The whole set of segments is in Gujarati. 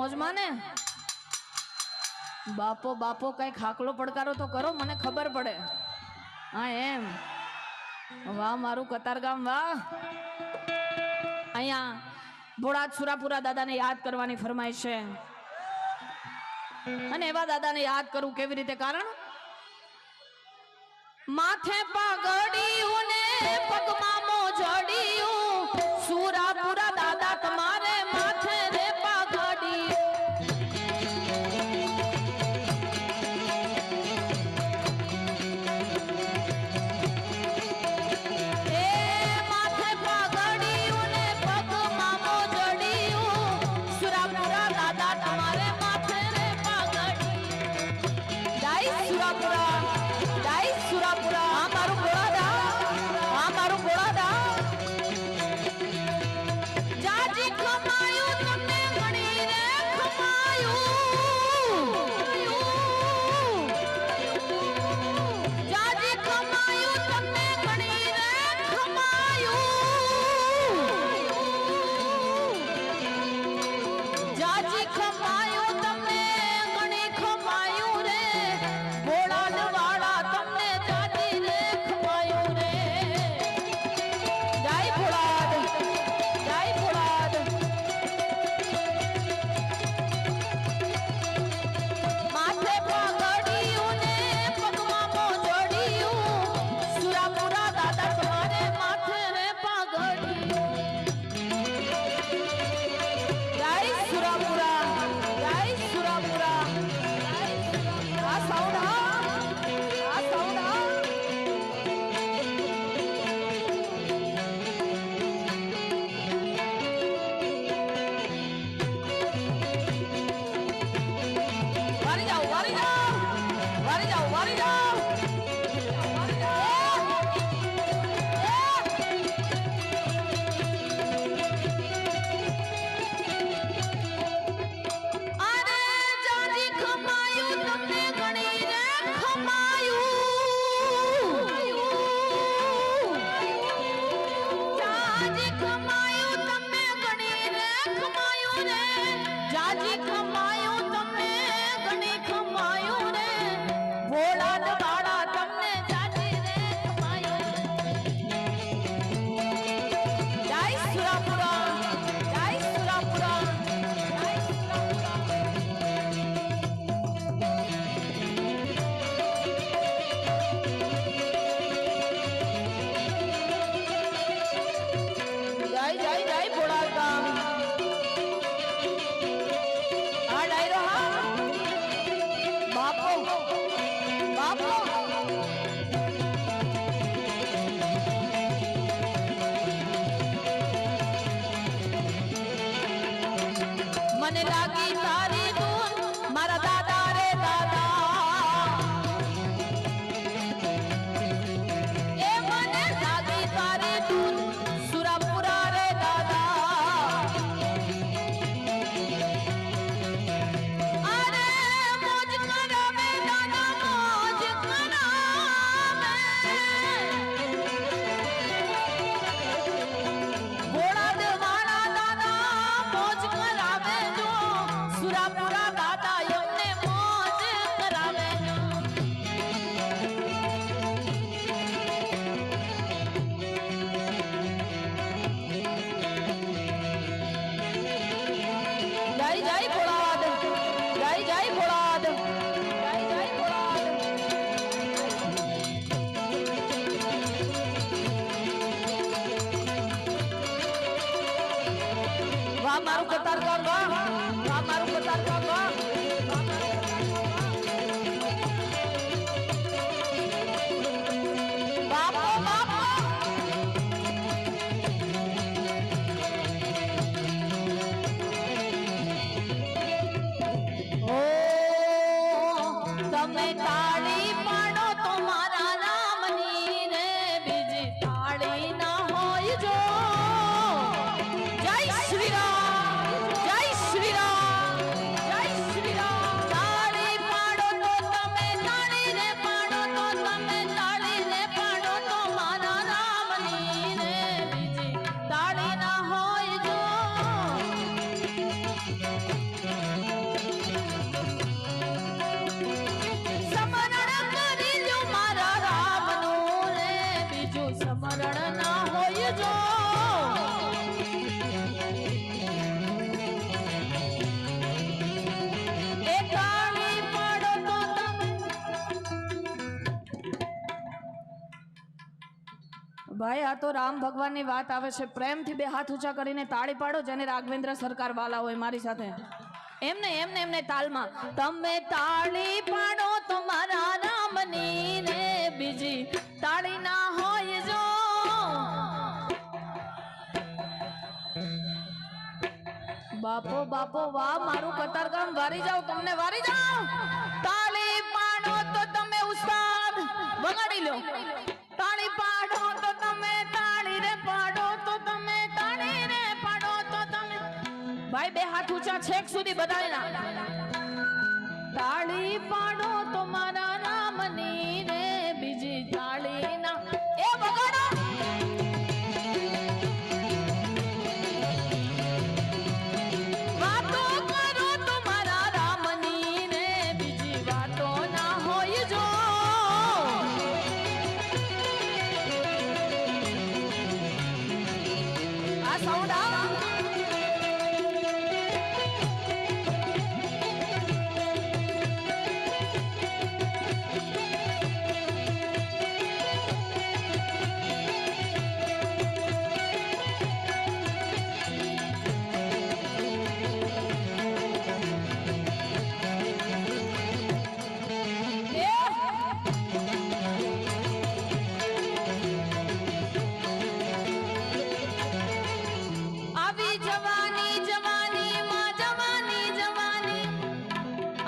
મોજમાં ને? બાપો બાપો કઈ ખાકલો પડકારો તો કરો, મને ખબર પડે. હા, એમ. વાહ, મારું કતારગામ, વાહ. અહીંયા ભોળાજ સુરાપુરા દાદાને યાદ કરવાની ફરમાય છે. અને એવા દાદાને યાદ કરું કેવી રીતે? કારણ માથે પાઘડિયું ને પગમાં મોજડિયું સુરાપુરા तारी तारी दो ભાઈ, આ તો રામ ભગવાનની વાત આવે છે. પ્રેમથી બે હાથ ઊંચા કરીને તાળી પાડો જેને રાઘવેન્દ્ર સરકાર વાલા હોય મારી સાથે. એમને એમને એમને તાલમાં, તમે તાળી પાડો તમારા મારા રામની રે બીજી તાળી ના હોય જો. બાપો બાપો, વાહ, મારું કતારગામ વારી જાવ તમને વારી જાવ તાળી પાડો તો તમે ઉસ્તાદ. વગાડી લો. ભાઈ બે હાથ ઊંચા છેક સુધી બધાના તાળી પાડો તો મારા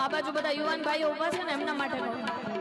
આ બાજુ બધા યુવાન ભાઈઓ ઊભા છે ને એમના માટે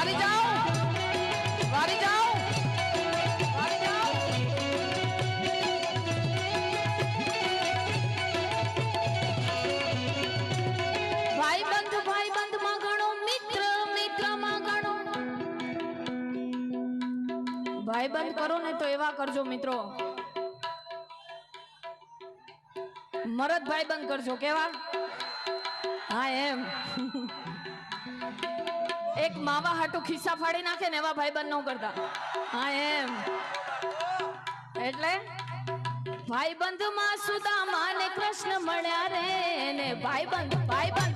વારી જાઓ. વારી મિત્ર મિત્રમાં ગણો ભાઈ બંધ કરો ને તો એવા કરજો મિત્રો. મરદ ભાઈ બંધ કરજો, કેવા? હા, એમ. એક માવા હાટુ ખિસ્સા ફાડી નાખે ને એવા ભાઈ બંધ ન કરતા. હા, એમ. એટલે ભાઈબંધમાં સુદામા ને કૃષ્ણ મળ્યા રે ને ભાઈબંધ ભાઈબંધ ભાઈબંધ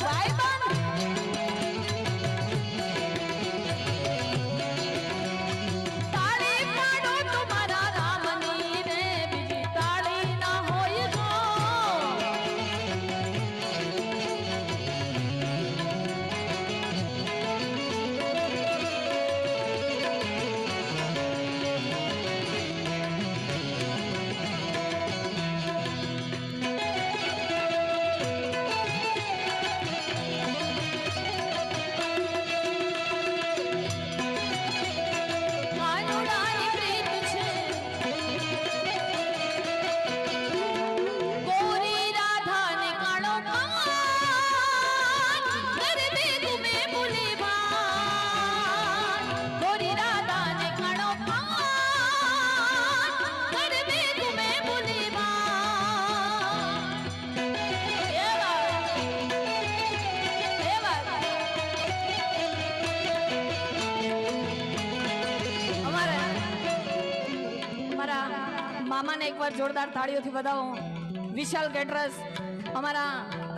મામાને એકવાર જોરદાર તાળીઓથી વધાવો. વિશાલ કેટરસ અમારા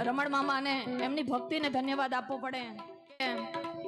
રમણ મામાને એમની ભક્તિને ધન્યવાદ આપવો પડે.